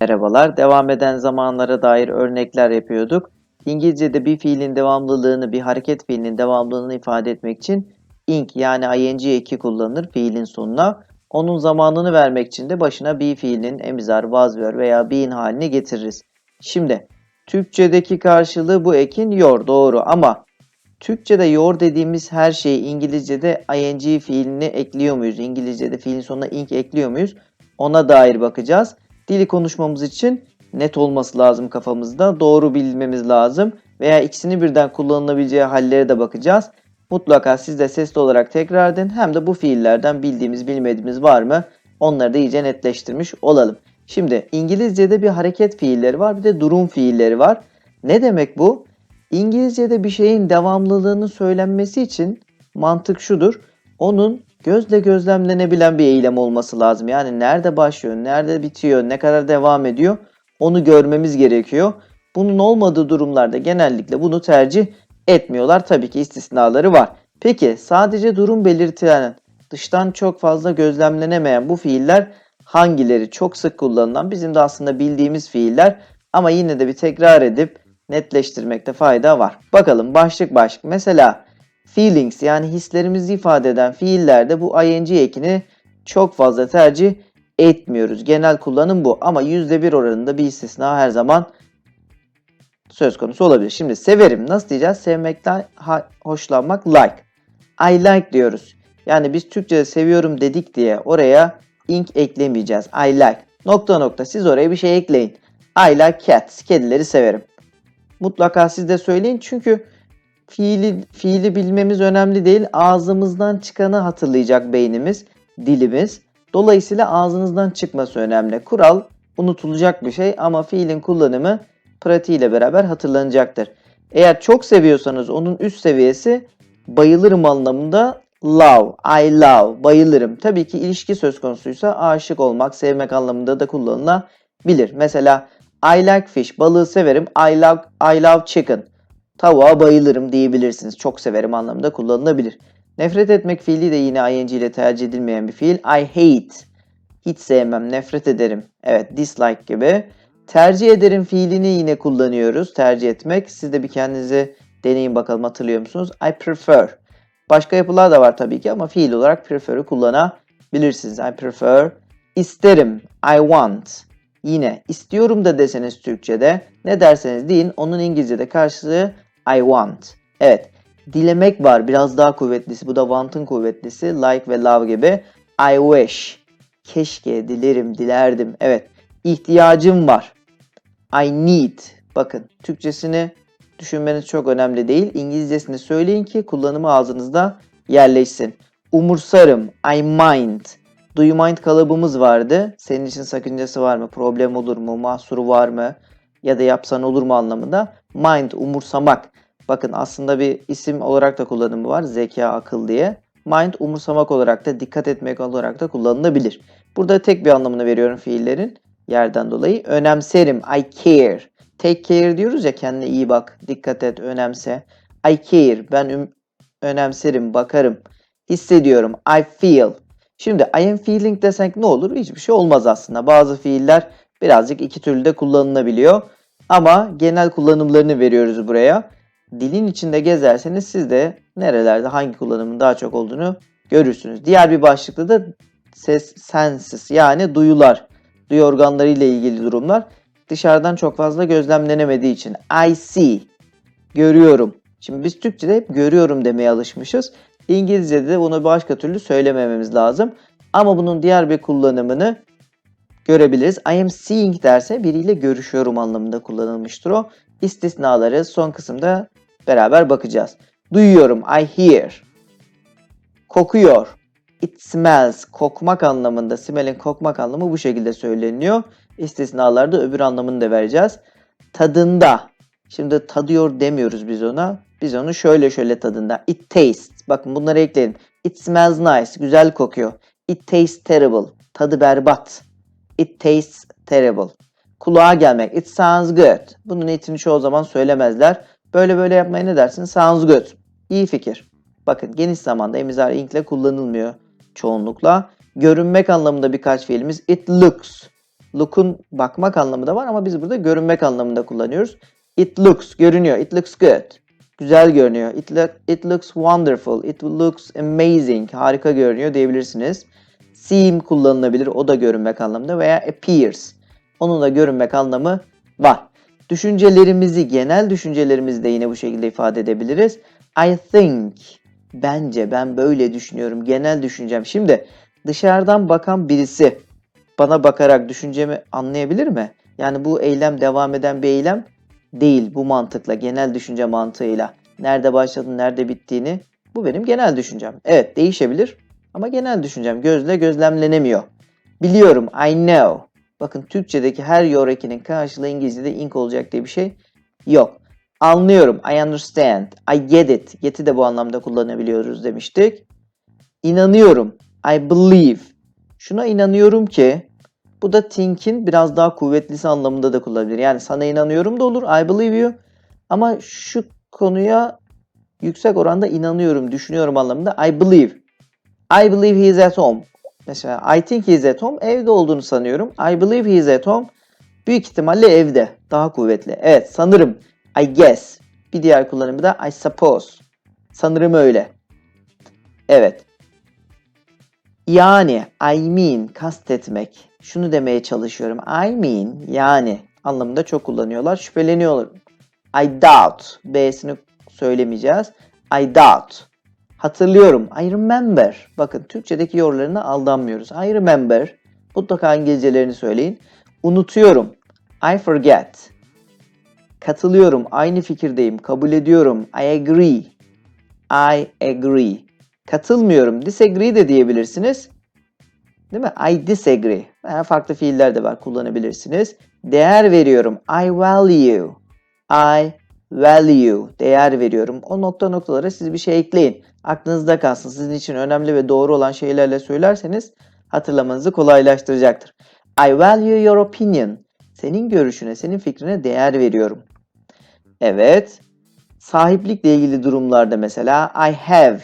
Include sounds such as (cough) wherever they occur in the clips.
Merhabalar. Devam eden zamanlara dair örnekler yapıyorduk. İngilizce'de bir fiilin devamlılığını, bir hareket fiilinin devamlılığını ifade etmek için ing yani ing eki kullanılır fiilin sonuna. Onun zamanını vermek için de başına bir fiilin emizar, was were veya been halini getiririz. Şimdi Türkçedeki karşılığı bu ekin yor doğru ama Türkçe'de yor dediğimiz her şeyi İngilizce'de ing fiilini ekliyor muyuz? İngilizce'de fiilin sonuna ing ekliyor muyuz? Ona dair bakacağız. Dili konuşmamız için net olması lazım kafamızda. Doğru bilmemiz lazım. Veya ikisini birden kullanılabileceği hallere de bakacağız. Mutlaka siz de sesli olarak tekrar edin. Hem de bu fiillerden bildiğimiz bilmediğimiz var mı? Onları da iyice netleştirmiş olalım. Şimdi İngilizce'de bir hareket fiilleri var bir de durum fiilleri var. Ne demek bu? İngilizce'de bir şeyin devamlılığını söylenmesi için mantık şudur. Onun gözle gözlemlenebilen bir eylem olması lazım. Yani nerede başlıyor, nerede bitiyor, ne kadar devam ediyor onu görmemiz gerekiyor. Bunun olmadığı durumlarda genellikle bunu tercih etmiyorlar. Tabii ki istisnaları var. Peki sadece durum belirtilen, dıştan çok fazla gözlemlenemeyen bu fiiller hangileri? Çok sık kullanılan bizim de aslında bildiğimiz fiiller ama yine de bir tekrar edip netleştirmekte fayda var. Bakalım başlık başlık. Mesela feelings yani hislerimizi ifade eden fiillerde bu ing ekini çok fazla tercih etmiyoruz. Genel kullanım bu ama %1 oranında bir istisna her zaman söz konusu olabilir. Şimdi severim nasıl diyeceğiz? Sevmekten hoşlanmak like. I like diyoruz. Yani biz Türkçe'de seviyorum dedik diye oraya ing eklemeyeceğiz. I like. Nokta nokta siz oraya bir şey ekleyin. I like cats. Kedileri severim. Mutlaka siz de söyleyin çünkü fiili, fiili bilmemiz önemli değil. Ağzımızdan çıkanı hatırlayacak beynimiz, dilimiz. Dolayısıyla ağzınızdan çıkması önemli. Kural unutulacak bir şey ama fiilin kullanımı pratiğiyle beraber hatırlanacaktır. Eğer çok seviyorsanız onun üst seviyesi bayılırım anlamında love, I love, bayılırım. Tabii ki ilişki söz konusuysa aşık olmak, sevmek anlamında da kullanılabilir. Mesela I like fish, balığı severim. I love, I love chicken. Tavuğa bayılırım diyebilirsiniz. Çok severim anlamında kullanılabilir. Nefret etmek fiili de yine ing ile tercih edilmeyen bir fiil. I hate. Hiç sevmem, nefret ederim. Evet, dislike gibi. Tercih ederim fiilini yine kullanıyoruz. Tercih etmek. Siz de bir kendinize deneyin bakalım hatırlıyor musunuz? I prefer. Başka yapılar da var tabii ki ama fiil olarak prefer'ı kullanabilirsiniz. I prefer. İsterim. I want. Yine istiyorum da deseniz Türkçe'de ne derseniz deyin onun İngilizce'de karşılığı I want. Evet dilemek var biraz daha kuvvetlisi bu da want'ın kuvvetlisi like ve love gibi. I wish. Keşke, dilerim, dilerdim. Evet ihtiyacım var. I need. Bakın Türkçesini düşünmeniz çok önemli değil. İngilizcesini söyleyin ki kullanımı ağzınızda yerleşsin. Umursarım. I mind. Do you mind kalıbımız vardı. Senin için sakıncası var mı? Problem olur mu? Mahsuru var mı? Ya da yapsan olur mu anlamında. Mind, umursamak. Bakın aslında bir isim olarak da kullanımı var. Zeka, akıl diye. Mind, umursamak olarak da, dikkat etmek olarak da kullanılabilir. Burada tek bir anlamını veriyorum fiillerin yerden dolayı. Önemserim. I care. Take care diyoruz ya kendine iyi bak, dikkat et, önemse. I care. Ben önemserim, bakarım. Hissediyorum. I feel. Şimdi I am feeling desek ne olur? Hiçbir şey olmaz aslında. Bazı fiiller birazcık iki türlü de kullanılabiliyor. Ama genel kullanımlarını veriyoruz buraya. Dilin içinde gezerseniz siz de nerelerde hangi kullanımın daha çok olduğunu görürsünüz. Diğer bir başlıkta da ses senses yani duyular, duyu organları ile ilgili durumlar dışarıdan çok fazla gözlemlenemediği için I see görüyorum. Şimdi biz Türkçe'de hep görüyorum demeye alışmışız. İngilizce'de de bunu başka türlü söylemememiz lazım. Ama bunun diğer bir kullanımını görebiliriz. I am seeing derse biriyle görüşüyorum anlamında kullanılmıştır o. İstisnaları son kısımda beraber bakacağız. Duyuyorum. I hear. Kokuyor. It smells. Kokmak anlamında. Smell'in kokmak anlamı bu şekilde söyleniyor. İstisnalarda öbür anlamını da vereceğiz. Tadında. Şimdi tadıyor demiyoruz biz ona. Biz onu şöyle şöyle tadında. It tastes. Bakın bunları ekleyin. It smells nice. Güzel kokuyor. It tastes terrible. Tadı berbat. It tastes terrible. Kulağa gelmek. It sounds good. Bunun eğitimini çoğu zaman söylemezler. Böyle böyle yapmaya ne dersin? Sounds good. İyi fikir. Bakın geniş zamanda emizar ink ile kullanılmıyor çoğunlukla. Görünmek anlamında birkaç fiilimiz. It looks. Look'un bakmak anlamı da var ama biz burada görünmek anlamında kullanıyoruz. It looks görünüyor. It looks good. Güzel görünüyor. It, look, it looks wonderful. It looks amazing. Harika görünüyor diyebilirsiniz. Seem kullanılabilir. O da görünmek anlamında veya appears. Onun da görünmek anlamı var. Düşüncelerimizi, genel düşüncelerimizi de yine bu şekilde ifade edebiliriz. I think. Bence ben böyle düşünüyorum. Genel düşüncem. Şimdi dışarıdan bakan birisi bana bakarak düşüncemi anlayabilir mi? Yani bu eylem devam eden bir eylem değil bu mantıkla, genel düşünce mantığıyla. Nerede başladığını, nerede bittiğini bu benim genel düşüncem. Evet değişebilir ama genel düşüncem gözle gözlemlenemiyor. Biliyorum, I know. Bakın Türkçedeki her yorekinin karşılığı İngilizce'de ink olacak diye bir şey yok. Anlıyorum, I understand, I get it. Get'i de bu anlamda kullanabiliyoruz demiştik. İnanıyorum, I believe. Şuna inanıyorum ki bu da think'in biraz daha kuvvetlisi anlamında da kullanılabilir. Yani sana inanıyorum da olur. I believe you. Ama şu konuya yüksek oranda inanıyorum, düşünüyorum anlamında. I believe. I believe he is at home. Mesela I think he is at home. Evde olduğunu sanıyorum. I believe he is at home. Büyük ihtimalle evde. Daha kuvvetli. Evet sanırım. I guess. Bir diğer kullanımı da I suppose. Sanırım öyle. Evet. Yani I mean kastetmek. Şunu demeye çalışıyorum. I mean yani anlamında çok kullanıyorlar. Şüpheleniyorlar. I doubt. B'sini söylemeyeceğiz. I doubt. Hatırlıyorum. I remember. Bakın Türkçedeki yorlarına aldanmıyoruz. I remember. Mutlaka İngilizcelerini söyleyin. Unutuyorum. I forget. Katılıyorum. Aynı fikirdeyim. Kabul ediyorum. I agree. I agree. Katılmıyorum. Disagree de diyebilirsiniz. Değil mi? I disagree. Yani farklı fiiller de var kullanabilirsiniz. Değer veriyorum. I value. I value. Değer veriyorum. O nokta noktalara siz bir şey ekleyin. Aklınızda kalsın. Sizin için önemli ve doğru olan şeylerle söylerseniz hatırlamanızı kolaylaştıracaktır. I value your opinion. Senin görüşüne, senin fikrine değer veriyorum. Evet. Sahiplikle ilgili durumlarda mesela I have.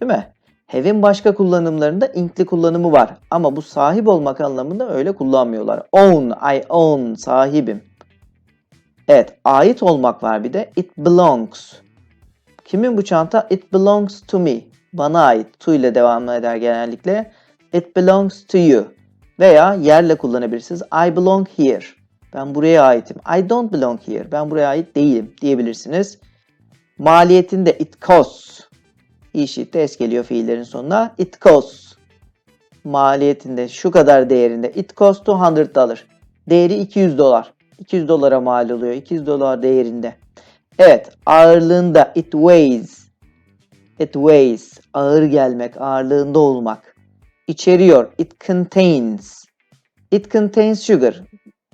Değil mi? Have'in başka kullanımlarında inkli kullanımı var. Ama bu sahip olmak anlamında öyle kullanmıyorlar. Own, I own, sahibim. Evet, ait olmak var bir de. It belongs. Kimin bu çanta? It belongs to me. Bana ait. To ile devam eder genellikle. It belongs to you. Veya yerle kullanabilirsiniz. I belong here. Ben buraya aitim. I don't belong here. Ben buraya ait değilim diyebilirsiniz. Maliyetinde it costs. İşitte es geliyor fiillerin sonuna. It costs. Maliyetinde şu kadar değerinde. It costs 200 dolar. Değeri 200 dolar. 200 dolara mal oluyor. 200 dolar değerinde. Evet ağırlığında it weighs. It weighs. Ağır gelmek, ağırlığında olmak. İçeriyor. It contains. It contains sugar.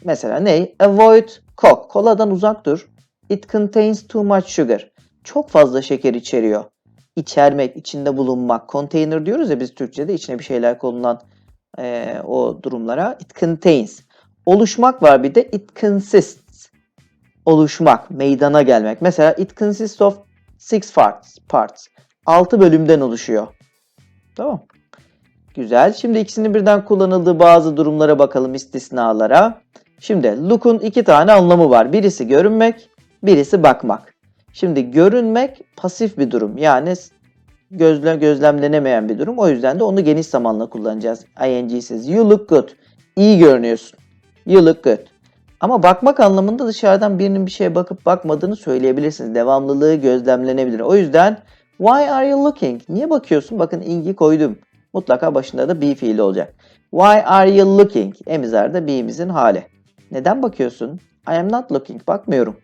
Mesela ne? Avoid coke. Koladan uzak dur. It contains too much sugar. Çok fazla şeker içeriyor. İçermek, içinde bulunmak. Container diyoruz ya biz Türkçe'de içine bir şeyler konulan e, o durumlara. It contains. Oluşmak var bir de it consists. Oluşmak, meydana gelmek. Mesela it consists of six parts. parts. Altı bölümden oluşuyor. Tamam. Güzel. Şimdi ikisinin birden kullanıldığı bazı durumlara bakalım istisnalara. Şimdi look'un iki tane anlamı var. Birisi görünmek, birisi bakmak. Şimdi görünmek pasif bir durum. Yani gözle gözlemlenemeyen bir durum. O yüzden de onu geniş zamanla kullanacağız. ING'siz. You look good. İyi görünüyorsun. You look good. Ama bakmak anlamında dışarıdan birinin bir şeye bakıp bakmadığını söyleyebilirsiniz. Devamlılığı gözlemlenebilir. O yüzden why are you looking? Niye bakıyorsun? Bakın ingi koydum. Mutlaka başında da be fiili olacak. Why are you looking? Emizarda be'imizin hali. Neden bakıyorsun? I am not looking. Bakmıyorum.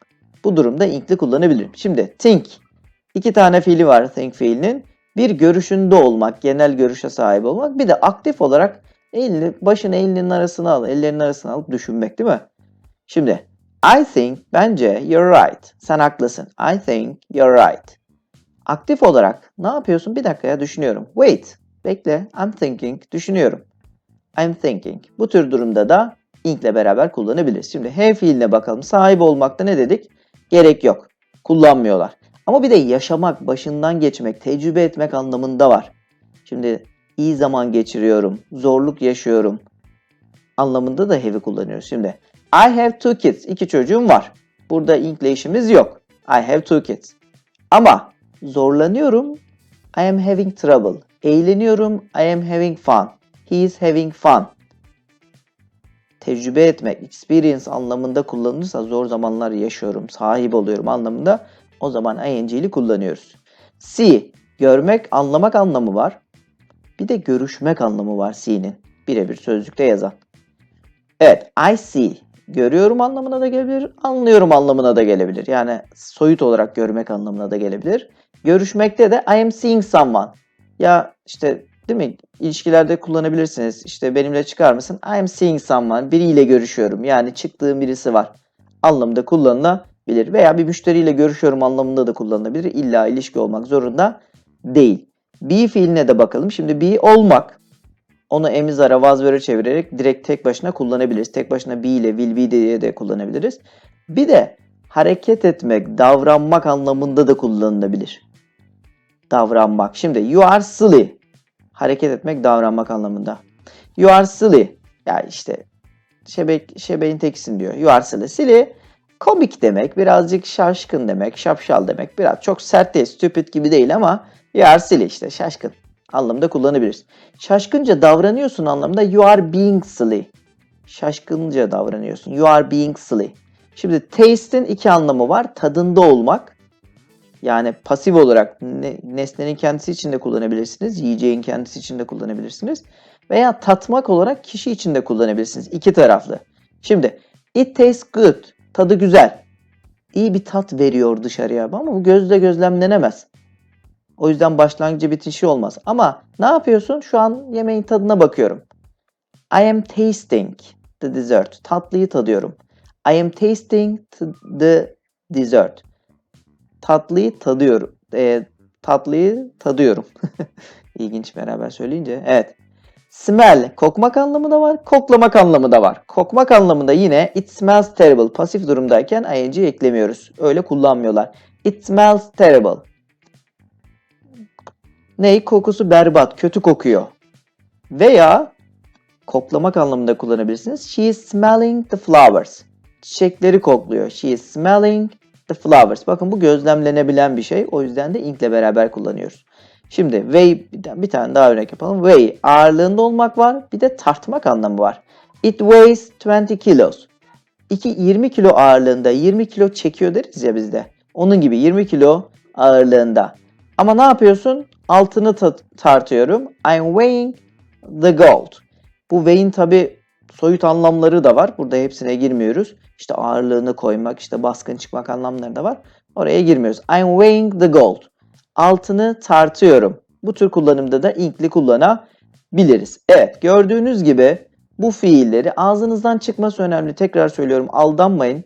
Bu durumda inkli kullanabilirim. Şimdi think. İki tane fiili var think fiilinin. Bir görüşünde olmak, genel görüşe sahip olmak. Bir de aktif olarak elini, başını elinin arasına al, ellerinin arasına alıp düşünmek değil mi? Şimdi I think bence you're right. Sen haklısın. I think you're right. Aktif olarak ne yapıyorsun? Bir dakika ya düşünüyorum. Wait. Bekle. I'm thinking. Düşünüyorum. I'm thinking. Bu tür durumda da ink ile beraber kullanabiliriz. Şimdi have fiiline bakalım. Sahip olmakta ne dedik? Gerek yok. Kullanmıyorlar. Ama bir de yaşamak, başından geçmek, tecrübe etmek anlamında var. Şimdi iyi zaman geçiriyorum, zorluk yaşıyorum. anlamında da have'i kullanıyoruz. Şimdi I have two kids. İki çocuğum var. Burada inkle işimiz yok. I have two kids. Ama zorlanıyorum. I am having trouble. Eğleniyorum. I am having fun. He is having fun. Tecrübe etmek, experience anlamında kullanılırsa zor zamanlar yaşıyorum, sahip oluyorum anlamında o zaman ing'li kullanıyoruz. See, görmek, anlamak anlamı var. Bir de görüşmek anlamı var see'nin. Birebir sözlükte yazan. Evet, I see. Görüyorum anlamına da gelebilir, anlıyorum anlamına da gelebilir. Yani soyut olarak görmek anlamına da gelebilir. Görüşmekte de I am seeing someone. Ya işte değil mi? İlişkilerde kullanabilirsiniz. İşte benimle çıkar mısın? I am seeing someone. Biriyle görüşüyorum. Yani çıktığım birisi var. Anlamında kullanılabilir. Veya bir müşteriyle görüşüyorum anlamında da kullanılabilir. İlla ilişki olmak zorunda değil. Be fiiline de bakalım. Şimdi be olmak. Onu emizara, was were'e çevirerek direkt tek başına kullanabiliriz. Tek başına be ile will be diye de kullanabiliriz. Bir de hareket etmek, davranmak anlamında da kullanılabilir. Davranmak. Şimdi you are silly. Hareket etmek, davranmak anlamında. You are silly. Ya işte şebek, şebeğin tekisin diyor. You are silly. Silly komik demek, birazcık şaşkın demek, şapşal demek. Biraz çok sert değil, stupid gibi değil ama you are silly işte şaşkın anlamında kullanabiliriz. Şaşkınca davranıyorsun anlamında you are being silly. Şaşkınca davranıyorsun. You are being silly. Şimdi taste'in iki anlamı var. Tadında olmak. Yani pasif olarak ne- nesnenin kendisi için de kullanabilirsiniz. Yiyeceğin kendisi için de kullanabilirsiniz. Veya tatmak olarak kişi için de kullanabilirsiniz. İki taraflı. Şimdi it tastes good. Tadı güzel. İyi bir tat veriyor dışarıya ama bu gözle gözlemlenemez. O yüzden başlangıcı bitişi olmaz. Ama ne yapıyorsun? Şu an yemeğin tadına bakıyorum. I am tasting the dessert. Tatlıyı tadıyorum. I am tasting the dessert. Tatlıyı tadıyorum. E, tatlıyı tadıyorum. (laughs) İlginç beraber söyleyince. Evet. Smell kokmak anlamı da var, koklamak anlamı da var. Kokmak anlamında yine it smells terrible pasif durumdayken ing eklemiyoruz. Öyle kullanmıyorlar. It smells terrible. Ney? Kokusu berbat, kötü kokuyor. Veya koklamak anlamında kullanabilirsiniz. She is smelling the flowers. Çiçekleri kokluyor. She is smelling the flowers. Bakın bu gözlemlenebilen bir şey. O yüzden de inkle beraber kullanıyoruz. Şimdi weigh bir tane daha örnek yapalım. Weigh ağırlığında olmak var. Bir de tartmak anlamı var. It weighs 20 kilos. 2 20 kilo ağırlığında 20 kilo çekiyor deriz ya bizde. Onun gibi 20 kilo ağırlığında. Ama ne yapıyorsun? Altını ta- tartıyorum. I'm weighing the gold. Bu weigh'in tabi soyut anlamları da var. Burada hepsine girmiyoruz. İşte ağırlığını koymak, işte baskın çıkmak anlamları da var. Oraya girmiyoruz. I'm weighing the gold. Altını tartıyorum. Bu tür kullanımda da inkli kullanabiliriz. Evet gördüğünüz gibi bu fiilleri ağzınızdan çıkması önemli. Tekrar söylüyorum aldanmayın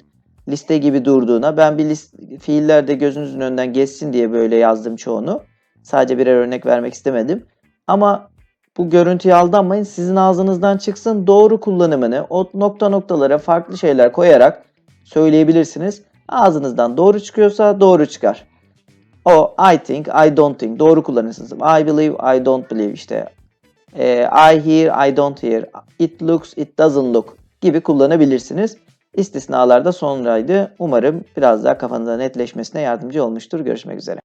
liste gibi durduğuna. Ben bir list, fiiller de gözünüzün önünden geçsin diye böyle yazdım çoğunu. Sadece birer örnek vermek istemedim. Ama bu görüntüye aldanmayın. Sizin ağzınızdan çıksın. Doğru kullanımını o nokta noktalara farklı şeyler koyarak söyleyebilirsiniz. Ağzınızdan doğru çıkıyorsa doğru çıkar. O I think, I don't think doğru kullanırsınız. I believe, I don't believe işte. e, I hear, I don't hear. It looks, it doesn't look gibi kullanabilirsiniz. İstisnalar da sonraydı. Umarım biraz daha kafanızda netleşmesine yardımcı olmuştur. Görüşmek üzere.